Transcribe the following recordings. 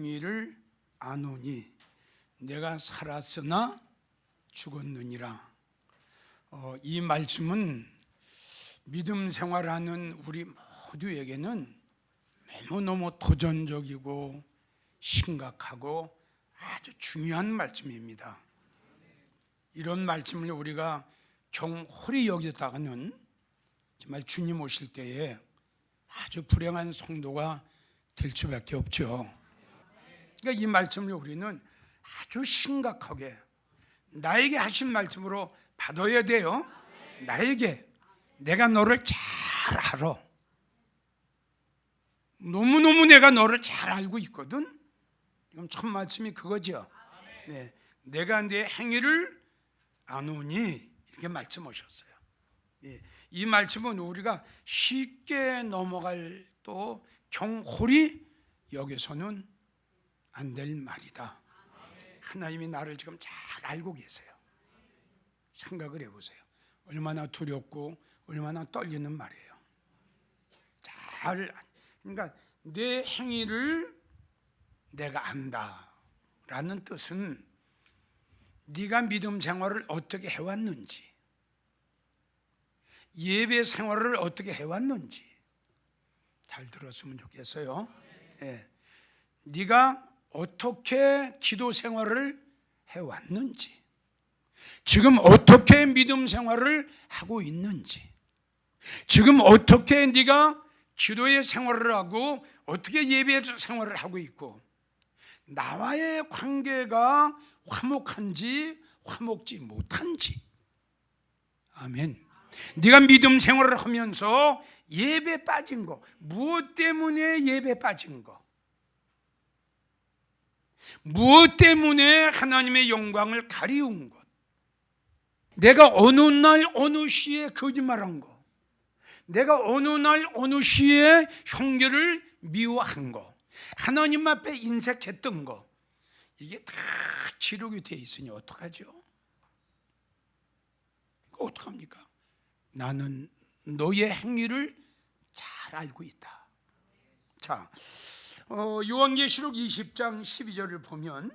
행위를 아노니 내가 살았으나 죽었느니라. 어, 이 말씀은 믿음 생활하는 우리 모두에게는 너무너무 도전적이고 심각하고 아주 중요한 말씀입니다. 이런 말씀을 우리가 경홀히 여기다가는 정말 주님 오실 때에 아주 불행한 성도가 될 수밖에 없죠. 그러니까 이 말씀을 우리는 아주 심각하게 나에게 하신 말씀으로 받아야 돼요. 나에게 내가 너를 잘 알아. 너무너무 내가 너를 잘 알고 있거든. 지금 첫 말씀이 그거죠. 네, 내가 내 행위를 아노니 이렇게 말씀하셨어요. 예, 이 말씀은 우리가 쉽게 넘어갈 또 경홀히 여기서는 안 될 말이다. 하나님이 나를 지금 잘 알고 계세요. 생각을 해보세요. 얼마나 두렵고 얼마나 떨리는 말이에요. 잘 그러니까 내 행위를 내가 안다라는 뜻은 네가 믿음 생활을 어떻게 해왔는지 예배 생활을 어떻게 해왔는지 잘 들었으면 좋겠어요. 예. 네가 어떻게 기도 생활을 해왔는지 지금 어떻게 믿음 생활을 하고 있는지 지금 어떻게 네가 기도의 생활을 하고 어떻게 예배 생활을 하고 있고 나와의 관계가 화목한지 화목지 못한지 아멘. 네가 믿음 생활을 하면서 예배 빠진 거 무엇 때문에 예배 빠진 거 무엇 때문에 하나님의 영광을 가리운 것 내가 어느 날 어느 시에 거짓말한 거 내가 어느 날 어느 시에 형제를 미워한 거 하나님 앞에 인색했던 거 이게 다 기록이 돼 있으니 어떡하죠? 어떡합니까? 나는 너의 행위를 잘 알고 있다. 자, 어, 요한계시록 20장 12절을 보면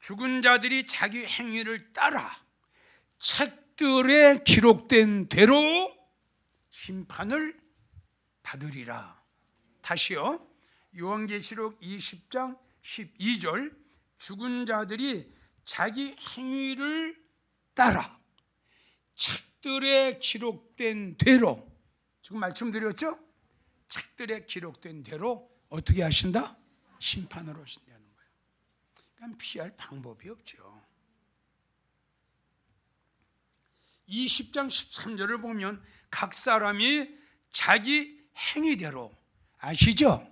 죽은 자들이 자기 행위를 따라 책들에 기록된 대로 심판을 받으리라. 다시요. 요한계시록 20장 12절 죽은 자들이 자기 행위를 따라 책들에 기록된 대로 지금 말씀드렸죠? 책들에 기록된 대로 어떻게 하신다? 심판을 하신다는 거예요. 그러니까 피할 방법이 없죠. 20장 13절을 보면 각 사람이 자기 행위대로 아시죠?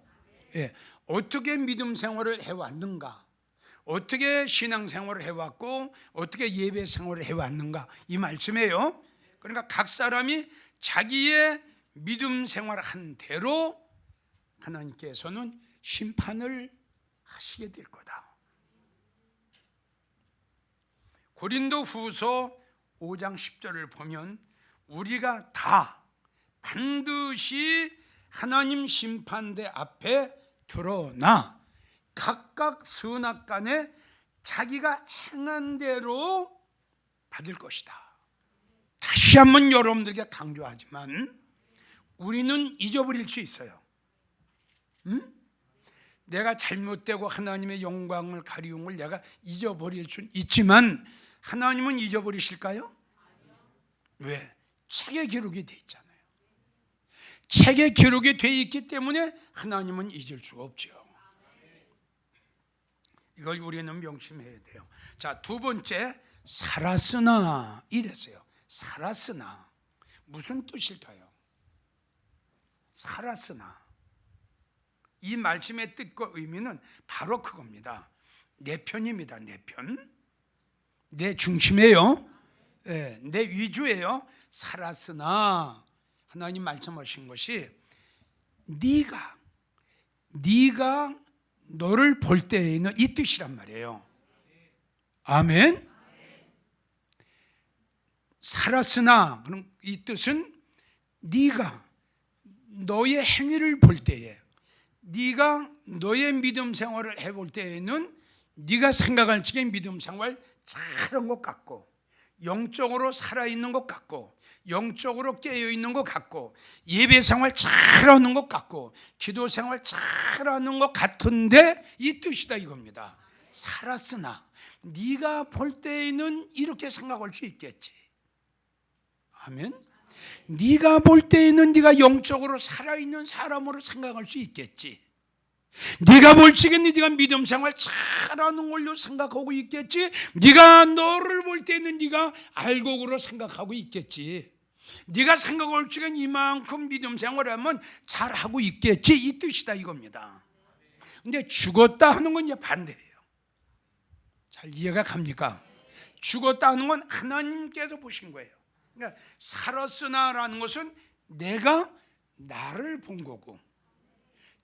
예, 어떻게 믿음 생활을 해왔는가? 어떻게 신앙 생활을 해왔고 어떻게 예배 생활을 해왔는가 이 말씀이에요. 그러니까 각 사람이 자기의 믿음 생활한 대로 하나님께서는 심판을 하시게 될 거다. 고린도 후서 5장 10절을 보면 우리가 다 반드시 하나님 심판대 앞에 드러나 각각 선악 간에 자기가 행한 대로 받을 것이다. 다시 한번 여러분들에게 강조하지만 우리는 잊어버릴 수 있어요. 응? 내가 잘못되고 하나님의 영광을 가리움을 내가 잊어버릴 수 있지만 하나님은 잊어버리실까요? 왜? 책에 기록이 돼 있잖아요. 책에 기록이 돼 있기 때문에 하나님은 잊을 수가 없죠. 이걸 우리는 명심해야 돼요. 자, 두 번째 살았으나 이랬어요. 살았으나 무슨 뜻일까요? 살았으나 이 말씀의 뜻과 의미는 바로 그겁니다. 내 편입니다. 내 편. 내 중심이에요. 네, 내 위주예요. 살았으나 하나님 말씀하신 것이 네가 네가 너를 볼 때에는 이 뜻이란 말이에요. 아멘. 살았으나 그럼 이 뜻은 네가 너의 행위를 볼 때에 네가 너의 믿음 생활을 해볼 때에는 네가 생각할 적에 믿음 생활 잘한 것 같고 영적으로 살아있는 것 같고 영적으로 깨어 있는 것 같고 예배 생활 잘하는 것 같고 기도 생활 잘하는 것 같은데 이 뜻이다 이겁니다. 살았으나 네가 볼 때에는 이렇게 생각할 수 있겠지. 아멘. 네가 볼 때에는 네가 영적으로 살아있는 사람으로 생각할 수 있겠지. 네가 볼 적에는 네가 믿음 생활 잘하는 걸로 생각하고 있겠지. 네가 너를 볼 때는 네가 알곡으로 생각하고 있겠지. 네가 생각할 적엔 이만큼 믿음 생활하면 잘하고 있겠지 이 뜻이다 이겁니다. 근데 죽었다 하는 건 이제 반대예요. 잘 이해가 갑니까? 죽었다 하는 건 하나님께서 보신 거예요. 그러니까 살았으나라는 것은 내가 나를 본 거고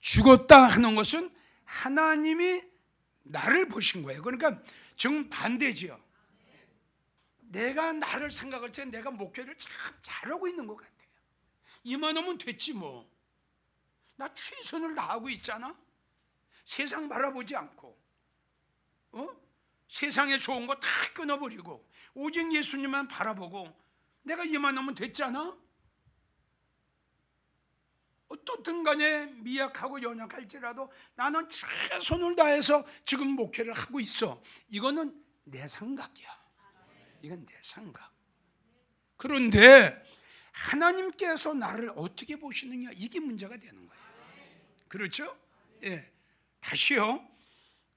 죽었다 하는 것은 하나님이 나를 보신 거예요. 그러니까 정 반대지요. 내가 나를 생각할 때 내가 목회를 참 잘하고 있는 것 같아요. 이만하면 됐지 뭐. 나 최선을 다하고 있잖아. 세상 바라보지 않고, 어? 세상에 좋은 거 다 끊어버리고 오직 예수님만 바라보고 내가 이만하면 됐잖아. 어떻든 간에 미약하고 연약할지라도 나는 최선을 다해서 지금 목회를 하고 있어. 이거는 내 생각이야. 이건 내 생각. 그런데 하나님께서 나를 어떻게 보시느냐 이게 문제가 되는 거예요. 그렇죠? 예. 다시요.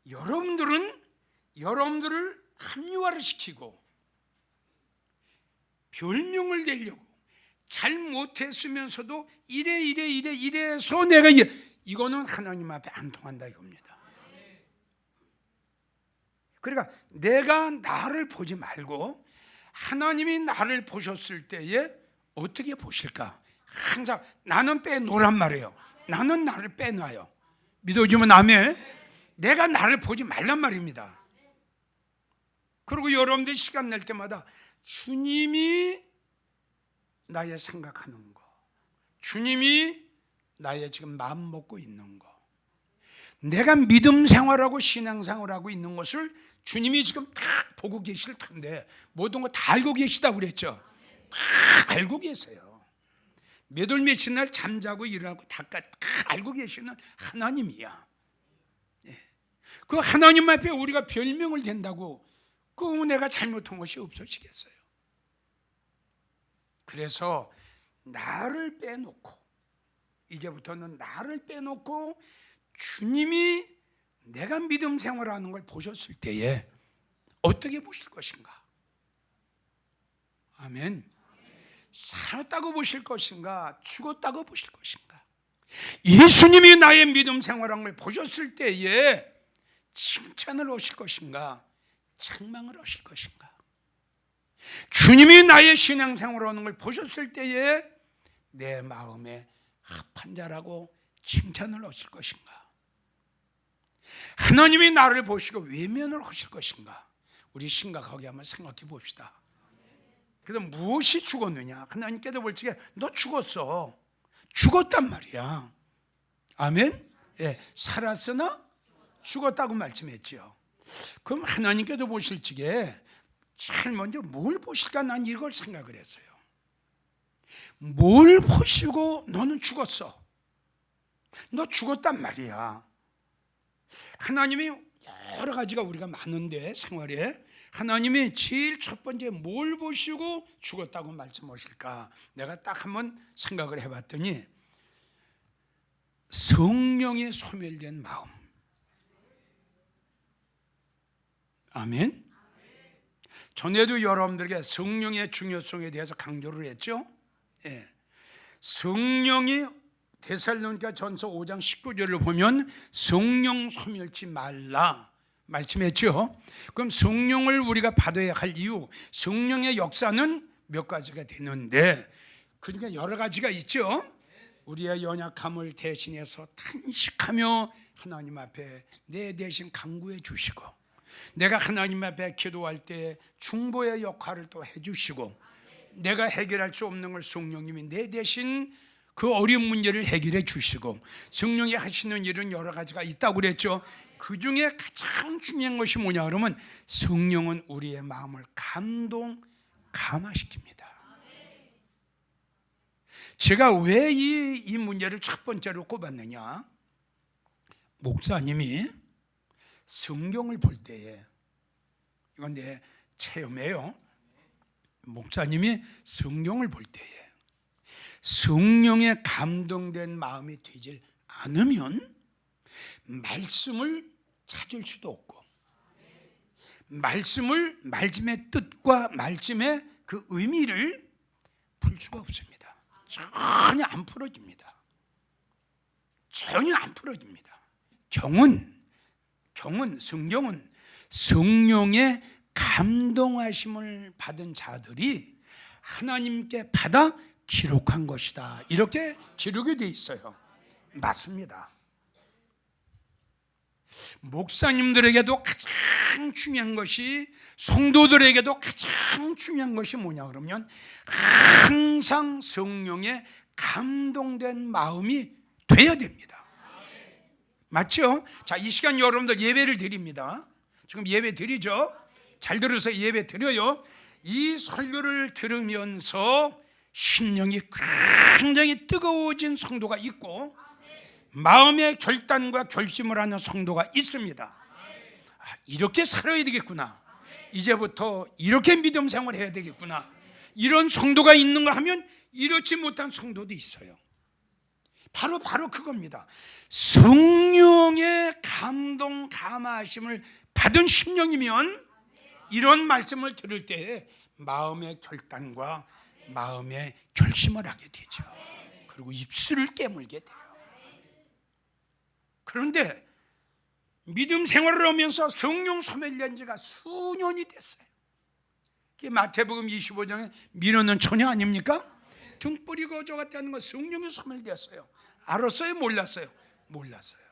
여러분들은 여러분들을 합리화를 시키고 별명을 내려고 잘 못했으면서도 이래 이래 이래 이래서 내가 이- 이거는 하나님 앞에 안 통한다 이겁니다. 그러니까 내가 나를 보지 말고 하나님이 나를 보셨을 때에 어떻게 보실까? 항상 나는 빼놓란 말이에요. 나는 나를 빼놔요. 믿어주면 아멘. 내가 나를 보지 말란 말입니다. 그리고 여러분들 시간 낼 때마다 주님이 나의 생각하는 거, 주님이 나의 지금 마음 먹고 있는 거, 내가 믿음 생활하고 신앙 생활하고 있는 것을 주님이 지금 다 보고 계실 텐데 모든 거 다 알고 계시다고 그랬죠. 다 알고 계세요. 몇월 며칠 날 잠자고 일어나고 다, 다 알고 계시는 하나님이야. 예. 그 하나님 앞에 우리가 별명을 댄다고 그 내가 잘못한 것이 없어지겠어요. 그래서 나를 빼놓고 이제부터는 나를 빼놓고 주님이 내가 믿음 생활하는 걸 보셨을 때에 어떻게 보실 것인가? 아멘. 살았다고 보실 것인가? 죽었다고 보실 것인가? 예수님이 나의 믿음 생활한 걸 보셨을 때에 칭찬을 하실 것인가? 책망을 하실 것인가? 주님이 나의 신앙생활을 하는 걸 보셨을 때에 내 마음에 합한 자라고 칭찬을 하실 것인가? 하나님이 나를 보시고 외면을 하실 것인가? 우리 심각하게 한번 생각해 봅시다. 그럼 무엇이 죽었느냐? 하나님께서 볼 적에 너 죽었어. 죽었단 말이야. 아멘? 예, 살았으나 죽었다고 말씀했지요. 그럼 하나님께서 보실 적에 제일 먼저 뭘 보실까 난 이걸 생각을 했어요. 뭘 보시고 너는 죽었어. 너 죽었단 말이야. 하나님이 여러 가지가 우리가 많은데 생활에 하나님이 제일 첫 번째 뭘 보시고 죽었다고 말씀하실까? 내가 딱 한번 생각을 해봤더니 성령에 소멸된 마음. 아멘. 전에도 여러분들에게 성령의 중요성에 대해서 강조를 했죠. 예. 성령이 데살로니가 전서 5장 19절을 보면 성령 소멸치 말라 말씀했죠. 그럼 성령을 우리가 받아야 할 이유, 성령의 역사는 몇 가지가 되는데 그러니까 여러 가지가 있죠. 우리의 연약함을 대신해서 탄식하며 하나님 앞에 내 대신 강구해 주시고 내가 하나님 앞에 기도할 때 중보의 역할을 또 해주시고 내가 해결할 수 없는 걸 성령님이 내 대신 그 어려운 문제를 해결해 주시고 성령이 하시는 일은 여러 가지가 있다고 그랬죠. 그 중에 가장 중요한 것이 뭐냐 그러면 성령은 우리의 마음을 감동 감화시킵니다. 제가 왜 이 이 문제를 첫 번째로 꼽았느냐? 목사님이 성경을 볼 때에 이건 내 체험이에요. 목사님이 성경을 볼 때에 성령에 감동된 마음이 되질 않으면 말씀을 찾을 수도 없고 말씀을 말씀의 뜻과 말씀의 그 의미를 풀 수가 없습니다. 전혀 안 풀어집니다. 전혀 안 풀어집니다. 경은 경은 성경은 성령의 감동하심을 받은 자들이 하나님께 받아 기록한 것이다. 이렇게 기록이 돼 있어요. 맞습니다. 목사님들에게도 가장 중요한 것이 성도들에게도 가장 중요한 것이 뭐냐 그러면 항상 성령의 감동된 마음이 돼야 됩니다. 맞죠? 자, 이 시간 여러분들 예배를 드립니다. 지금 예배 드리죠? 잘 들어서 예배 드려요. 이 설교를 들으면서 심령이 굉장히 뜨거워진 성도가 있고 마음의 결단과 결심을 하는 성도가 있습니다. 아, 이렇게 살아야 되겠구나. 이제부터 이렇게 믿음 생활을 해야 되겠구나. 이런 성도가 있는가 하면 이렇지 못한 성도도 있어요. 바로 바로 그겁니다. 성령의 감동 감화심을 받은 심령이면 이런 말씀을 들을 때 마음의 결단과 마음의 결심을 하게 되죠. 그리고 입술을 깨물게 돼요. 그런데 믿음 생활을 하면서 성령 소멸된 지가 수년이 됐어요. 마태복음 25장에 밀어넣은 처녀 아닙니까? 등불이 거저 같다는 건 성령이 소멸되었어요. 알았어요? 몰랐어요? 몰랐어요.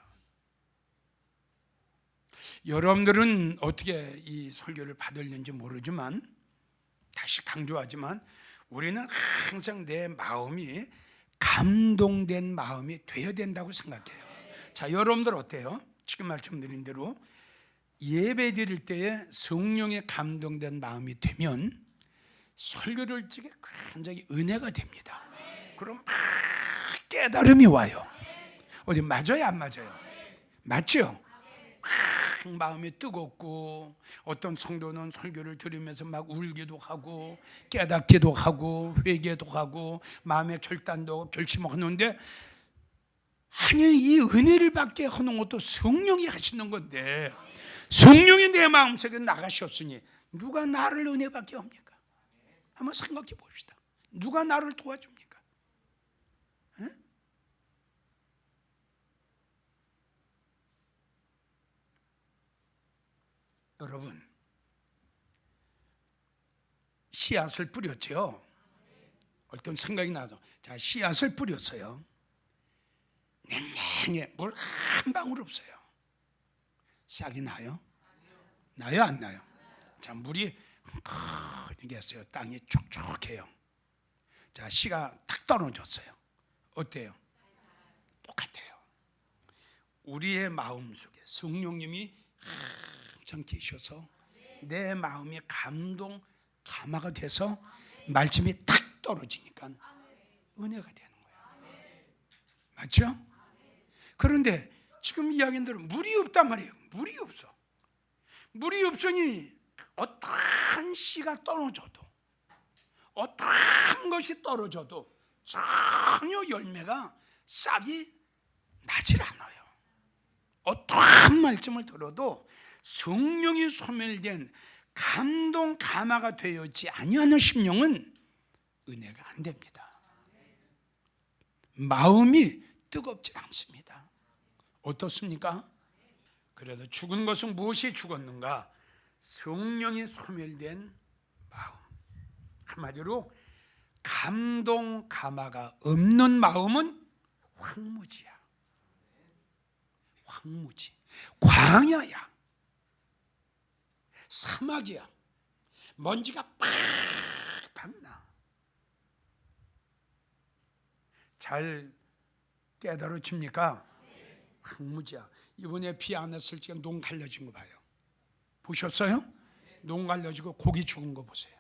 여러분들은 어떻게 이 설교를 받을는지 모르지만 다시 강조하지만 우리는 항상 내 마음이 감동된 마음이 되어야 된다고 생각해요. 자, 여러분들 어때요? 지금 말씀드린 대로 예배 드릴 때에 성령에 감동된 마음이 되면 설교를 찍게 굉장히 은혜가 됩니다. 그럼 막 깨달음이 와요. 어디 맞아요, 안 맞아요? 맞죠? 막 마음이 뜨겁고 어떤 성도는 설교를 들으면서 막 울기도 하고 깨닫기도 하고 회개도 하고 마음의 결단도 결심하는데 아니 이 은혜를 받게 하는 것도 성령이 하시는 건데 성령이 내 마음속에 나가셨으니 누가 나를 은혜 받게 합니까? 한번 생각해 봅시다. 누가 나를 도와줍니까? 에? 여러분 씨앗을 뿌렸죠. 어떤 생각이 나서 자 씨앗을 뿌렸어요. 냉랭해 물 한 방울 없어요. 싹이 나요? 나요 안 나요? 자 물이 흥건하겠어요. 땅이 촉촉해요. 자 씨가 탁 떨어졌어요. 어때요? 똑같아요. 우리의 마음 속에 성령님이 항상 계셔서 내 마음이 감동 감화가 돼서 말씀이 탁 떨어지니까 은혜가 되는 거예요. 맞죠? 그런데 지금 이야기한 대로 물이 없단 말이에요. 물이 없어. 물이 없으니 어떠한 씨가 떨어져도 어떠한 것이 떨어져도 전혀 열매가 싹이 나질 않아요. 어떠한 말씀을 들어도 성령이 소멸된 감동 감화가 되었지 아니하는 심령은 은혜가 안 됩니다. 마음이 뜨겁지 않습니다. 어떻습니까? 그래도 죽은 것은 무엇이 죽었는가? 성령이 소멸된 마음. 한마디로 감동 감화가 없는 마음은 황무지야. 황무지. 광야야. 사막이야. 먼지가 팍팍 나. 잘 깨달아집니까? 황무지야. 이번에 비 안 왔을 때농 갈려진 거 봐요. 보셨어요? 농 갈려지고 고기 죽은 거 보세요.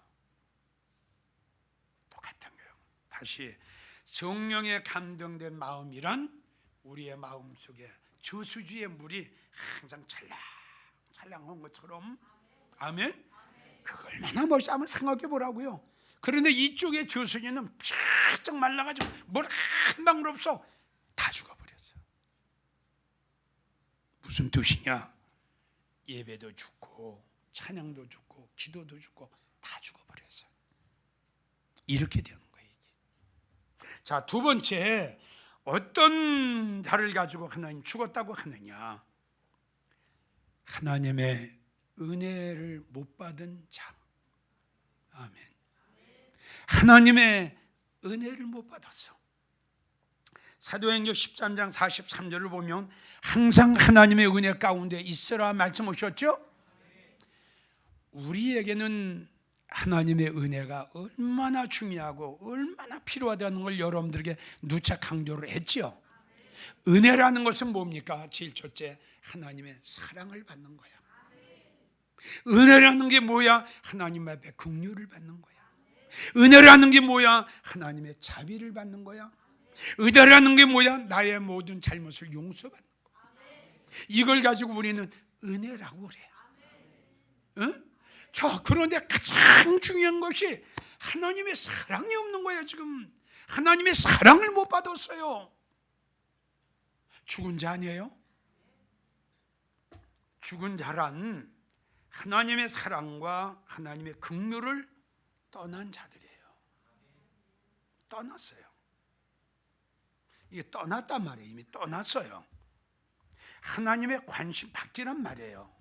똑같은 거예요. 다시 성령에 감동된 마음이란 우리의 마음 속에 저수지의 물이 항상 찰랑 찰랑한 것처럼 아멘. 그 얼마나 멋있어 한번 생각해 보라고요. 그런데 이쪽에 저수지는 바짝 말라가지고 뭘 한 방울 없어 다 죽어버렸어. 무슨 뜻이냐? 예배도 죽고 찬양도 죽고 기도도 죽고 다 죽어버렸어. 이렇게 되는 거예요. 자, 두 번째 어떤 자를 가지고 하나님 죽었다고 하느냐? 하나님의 은혜를 못 받은 자. 아멘. 하나님의 은혜를 못 받았어. 사도행전 13장 43절을 보면 항상 하나님의 은혜 가운데 있으라 말씀 오셨죠? 우리에게는 하나님의 은혜가 얼마나 중요하고 얼마나 필요하다는 걸 여러분들에게 누차 강조를 했지요. 은혜라는 것은 뭡니까? 제일 첫째, 하나님의 사랑을 받는 거야. 은혜라는 게 뭐야? 하나님 앞에 긍휼을 받는 거야. 은혜라는 게 뭐야? 하나님의 자비를 받는 거야. 은혜라는 게 뭐야? 나의 모든 잘못을 용서받는 거야. 이걸 가지고 우리는 은혜라고 그래. 응? 자, 그런데 가장 중요한 것이 하나님의 사랑이 없는 거야, 지금. 하나님의 사랑을 못 받았어요. 죽은 자 아니에요? 죽은 자란 하나님의 사랑과 하나님의 긍휼을 떠난 자들이에요. 떠났어요. 이게 떠났단 말이에요. 이미 떠났어요. 하나님의 관심 받기란 말이에요.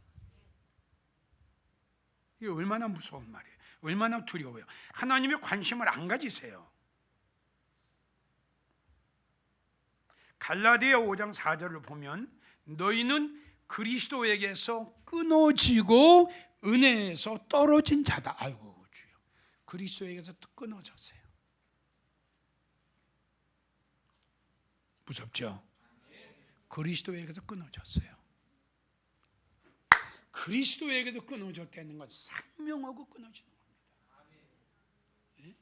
이게 얼마나 무서운 말이에요. 얼마나 두려워요. 하나님의 관심을 안 가지세요. 갈라디아 5장 4절을 보면 너희는 그리스도에게서 끊어지고 은혜에서 떨어진 자다. 아이고 주여. 그리스도에게서 끊어졌어요. 무섭죠? 그리스도에게서 끊어졌어요. 그리스도에게도 끊어졌다는 건 생명하고 끊어지는 겁니다. 예?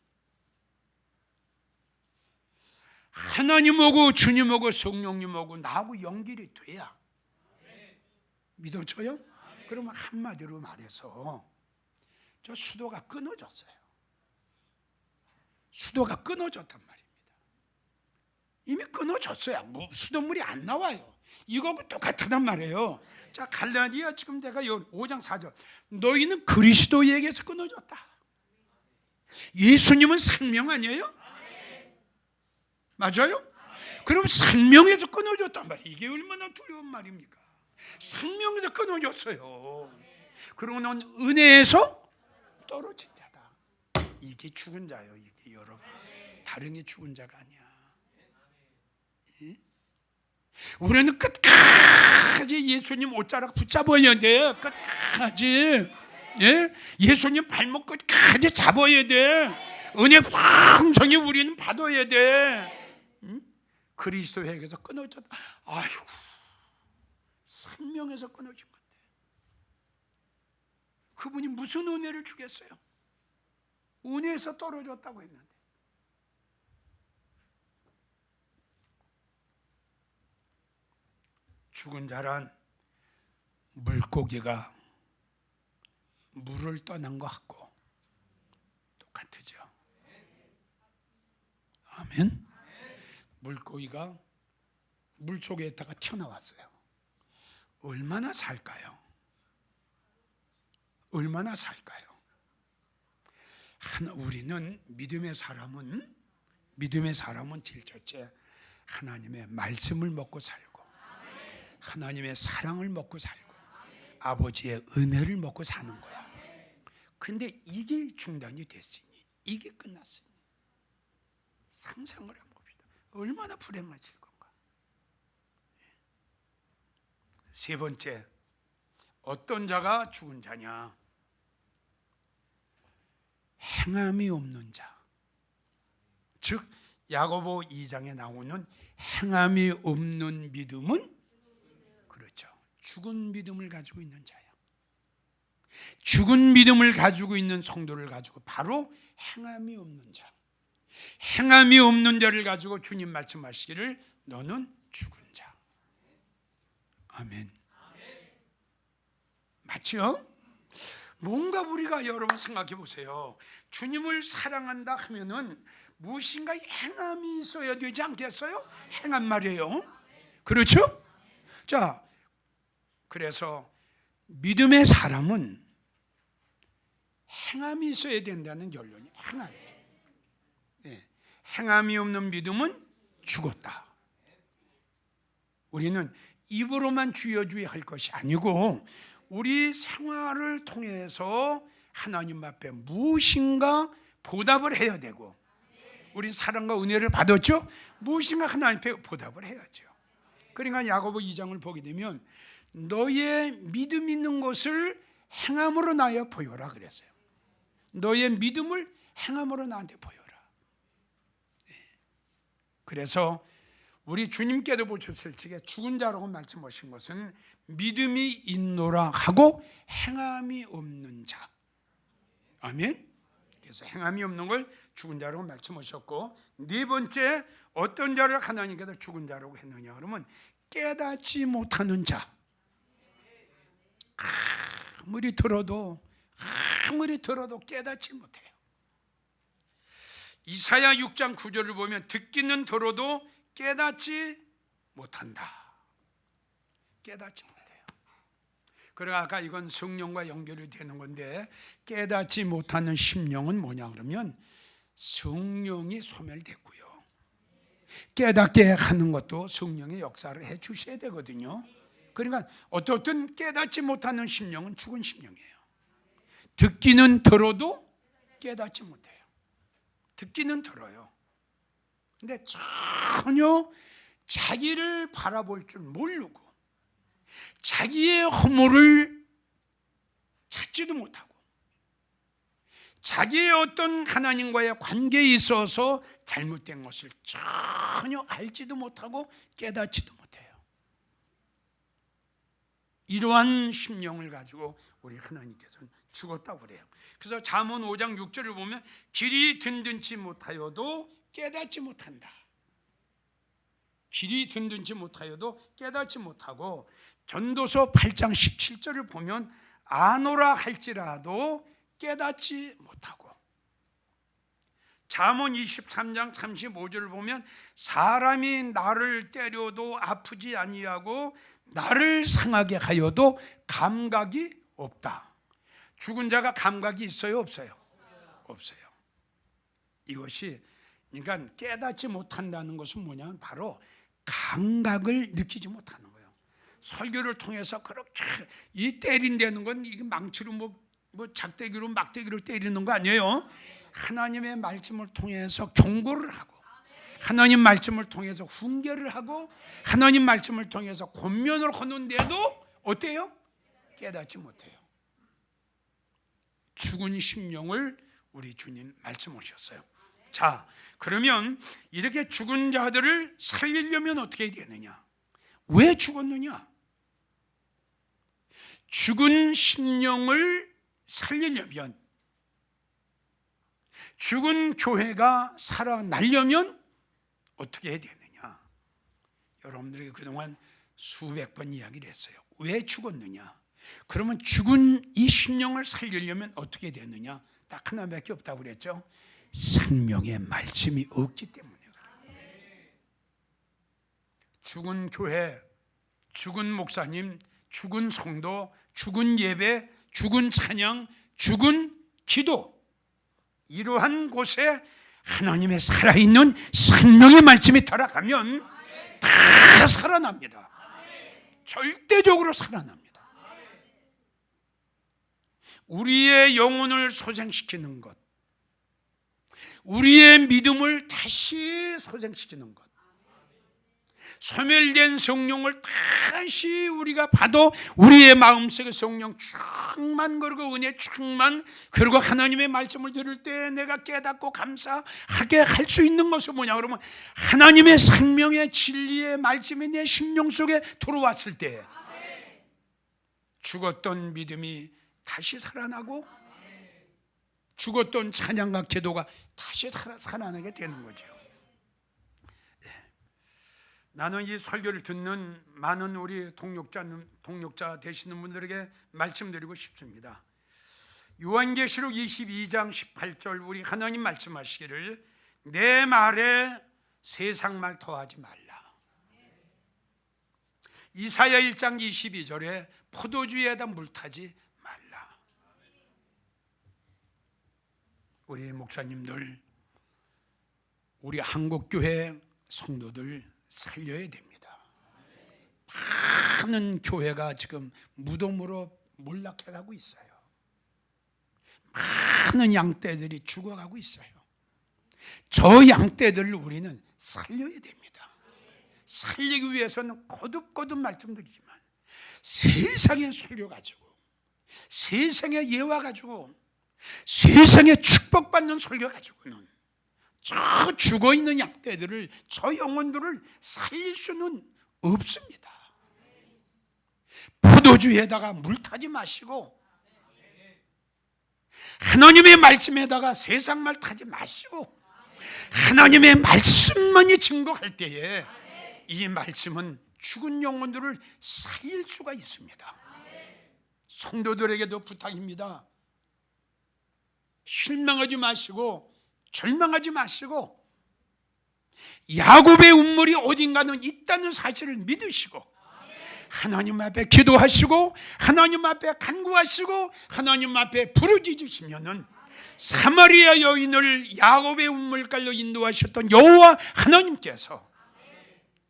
하나님하고 주님하고 성령님하고 나하고 연결이 돼야 믿어져요? 그러면 한마디로 말해서 저 수도가 끊어졌어요. 수도가 끊어졌단 말입니다. 이미 끊어졌어요. 뭐 수돗물이 안 나와요. 이거하고 똑같단 말이에요. 자, 갈라디아 지금 내가 5장 4절. 너희는 그리스도에게서 끊어졌다. 예수님은 생명 아니에요? 맞아요? 그럼 생명에서 끊어졌단 말이에요. 이게 얼마나 두려운 말입니까? 생명에서 끊어졌어요. 그러고는 은혜에서 떨어진 자다. 이게 죽은 자예요. 이게 여러분. 다른 게 죽은 자가 아니야. 예? 우리는 끝까지 예수님 옷자락 붙잡아야 돼. 끝까지. 예? 예수님 발목 끝까지 잡아야 돼. 은혜 풍성히 우리는 받아야 돼. 응? 그리스도에게서 끊어졌다. 아휴. 생명에서 끊어진 건데. 그분이 무슨 은혜를 주겠어요? 은혜에서 떨어졌다고 했는데. 죽은 자란 물고기가 물을 떠난 것 같고 똑같으죠. 아멘. 물고기가 물 속에 있다가 튀어나왔어요. 얼마나 살까요? 얼마나 살까요? 하나 우리는 믿음의 사람은 믿음의 사람은 제일 첫째 하나님의 말씀을 먹고 살고 하나님의 사랑을 먹고 살고 아버지의 은혜를 먹고 사는 거야. 근데 이게 중단이 됐으니 이게 끝났으니 상상을 한번 봅시다. 얼마나 불행하실 건가? 세 번째 어떤 자가 죽은 자냐? 행함이 없는 자. 즉 야고보 2장에 나오는 행함이 없는 믿음은. 죽은 믿음을 가지고 있는 자야. 죽은 믿음을 가지고 있는 성도를 가지고 바로 행함이 없는 자. 행함이 없는 자를 가지고 주님 말씀하시기를 너는 죽은 자. 아멘. 맞죠? 뭔가 우리가 여러분 생각해 보세요. 주님을 사랑한다 하면은 무엇인가 행함이 있어야 되지 않겠어요? 행한 말이에요. 그렇죠? 자, 그래서 믿음의 사람은 행함이 있어야 된다는 결론이 행함. 예, 행함이 없는 믿음은 죽었다. 우리는 입으로만 주여 주여 할 것이 아니고 우리 생활을 통해서 하나님 앞에 무엇인가 보답을 해야 되고 우리 사랑과 은혜를 받았죠? 무엇인가 하나님 앞에 보답을 해야죠. 그러니까 야고보 2장을 보게 되면 너의 믿음 있는 것을 행함으로 나여 보여라 그랬어요. 너의 믿음을 행함으로 나한테 보여라. 예. 그래서 우리 주님께도 보셨을 적에 죽은 자라고 말씀하신 것은 믿음이 있노라 하고 행함이 없는 자. 아멘. 그래서 행함이 없는 걸 죽은 자라고 말씀하셨고 네 번째 어떤 자를 하나님께서 죽은 자라고 했느냐 그러면 깨닫지 못하는 자. 아무리 들어도 아무리 들어도 깨닫지 못해요. 이사야 6장 9절을 보면 듣기는 들어도 깨닫지 못한다. 깨닫지 못해요. 그래 아까 이건 성령과 연결이 되는 건데 깨닫지 못하는 심령은 뭐냐 그러면 성령이 소멸됐고요. 깨닫게 하는 것도 성령의 역사를 해 주셔야 되거든요. 그러니까 어떻든 깨닫지 못하는 심령은 죽은 심령이에요. 듣기는 들어도 깨닫지 못해요. 듣기는 들어요. 근데 전혀 자기를 바라볼 줄 모르고 자기의 허물을 찾지도 못하고 자기의 어떤 하나님과의 관계에 있어서 잘못된 것을 전혀 알지도 못하고 깨닫지도. 이러한 심령을 가지고 우리 하나님께서는 죽었다고 그래요. 그래서 잠언 5장 6절을 보면 길이 든든치 못하여도 깨닫지 못한다. 길이 든든치 못하여도 깨닫지 못하고 전도서 8장 17절을 보면 아노라 할지라도 깨닫지 못하고 잠언 23장 35절을 보면 사람이 나를 때려도 아프지 아니하고 나를 상하게 하여도 감각이 없다. 죽은 자가 감각이 있어요, 없어요? 없어요. 이것이 그러니까 깨닫지 못한다는 것은 뭐냐면 바로 감각을 느끼지 못하는 거예요. 설교를 통해서 그렇게 이 때린다는 건 이게 망치로 뭐, 뭐 작대기로 막대기로 때리는 거 아니에요. 하나님의 말씀을 통해서 경고를 하고 하나님 말씀을 통해서 훈계를 하고 하나님 말씀을 통해서 권면을 하는데도 어때요? 깨닫지 못해요. 죽은 심령을 우리 주님 말씀하셨어요. 자, 그러면 이렇게 죽은 자들을 살리려면 어떻게 되느냐? 왜 죽었느냐? 죽은 심령을 살리려면 죽은 교회가 살아나려면 어떻게 해야 되느냐? 여러분들에게 그동안 수백 번 이야기를 했어요. 왜 죽었느냐? 그러면 죽은 이 심령을 살리려면 어떻게 되느냐? 딱 하나밖에 없다고 그랬죠. 생명의 말씀이 없기 때문에 죽은 교회, 죽은 목사님, 죽은 성도, 죽은 예배, 죽은 찬양, 죽은 기도 이러한 곳에 하나님의 살아있는 생명의 말씀이 들어가면 다 살아납니다. 절대적으로 살아납니다. 우리의 영혼을 소생시키는 것, 우리의 믿음을 다시 소생시키는 것, 소멸된 성령을 다시 우리가 봐도 우리의 마음속에 성령 충만 그리고 은혜 충만 그리고 하나님의 말씀을 들을 때 내가 깨닫고 감사하게 할 수 있는 것은 뭐냐 그러면 하나님의 생명의 진리의 말씀이 내 심령 속에 들어왔을 때 죽었던 믿음이 다시 살아나고 죽었던 찬양과 기도가 다시 살아, 살아나게 되는 거죠. 예. 나는 이 설교를 듣는 많은 우리 동역자, 동역자 되시는 분들에게 말씀드리고 싶습니다. 요한계시록 22장 18절 우리 하나님 말씀하시기를 내 말에 세상 말 더하지 말라. 이사야 1장 22절에 포도주에다 물 타지 말라. 우리 목사님들, 우리 한국 교회 성도들 살려야 됩니다. 많은 교회가 지금 무덤으로 몰락해가고 있어요. 많은 양떼들이 죽어가고 있어요. 저 양떼들을 우리는 살려야 됩니다. 살리기 위해서는 거듭거듭 말씀드리지만 세상의 소리 가지고 세상의 예와 가지고 세상의 축복받는 설교 가지고는 저 죽어 있는 양떼들을 저 영혼들을 살릴 수는 없습니다. 포도주에다가 물 타지 마시고 하나님의 말씀에다가 세상 말 타지 마시고 하나님의 말씀만이 증거할 때에 이 말씀은 죽은 영혼들을 살릴 수가 있습니다. 성도들에게도 부탁입니다. 실망하지 마시고 절망하지 마시고 야곱의 운물이 어딘가는 있다는 사실을 믿으시고 하나님 앞에 기도하시고 하나님 앞에 간구하시고 하나님 앞에 부르짖으시면은 사마리아 여인을 야곱의 운물갈로 인도하셨던 여호와 하나님께서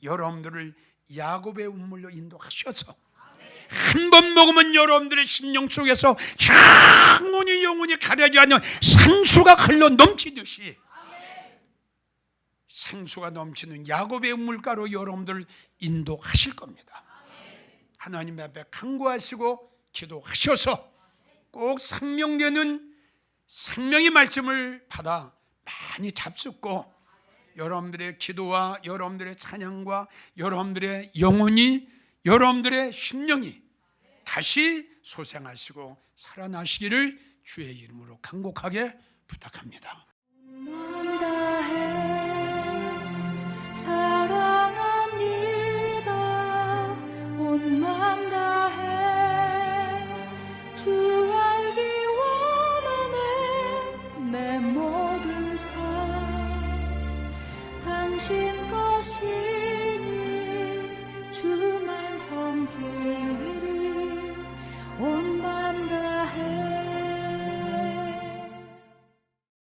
여러분들을 야곱의 운물로 인도하셔서 한 번 먹으면 여러분들의 심령 속에서 영원히 영원히 가려지 않는 생수가 흘러 넘치듯이 생수가 넘치는 야곱의 물가로 여러분들 인도하실 겁니다. 하나님 앞에 간구하시고 기도하셔서 꼭 생명되는 생명의 말씀을 받아 많이 잡숫고 여러분들의 기도와 여러분들의 찬양과 여러분들의 영혼이 여러분들의 심령이 다시 소생하시고 살아나시기를 주의 이름으로 간곡하게 부탁합니다. 내 모든 삶 당신 것이 again.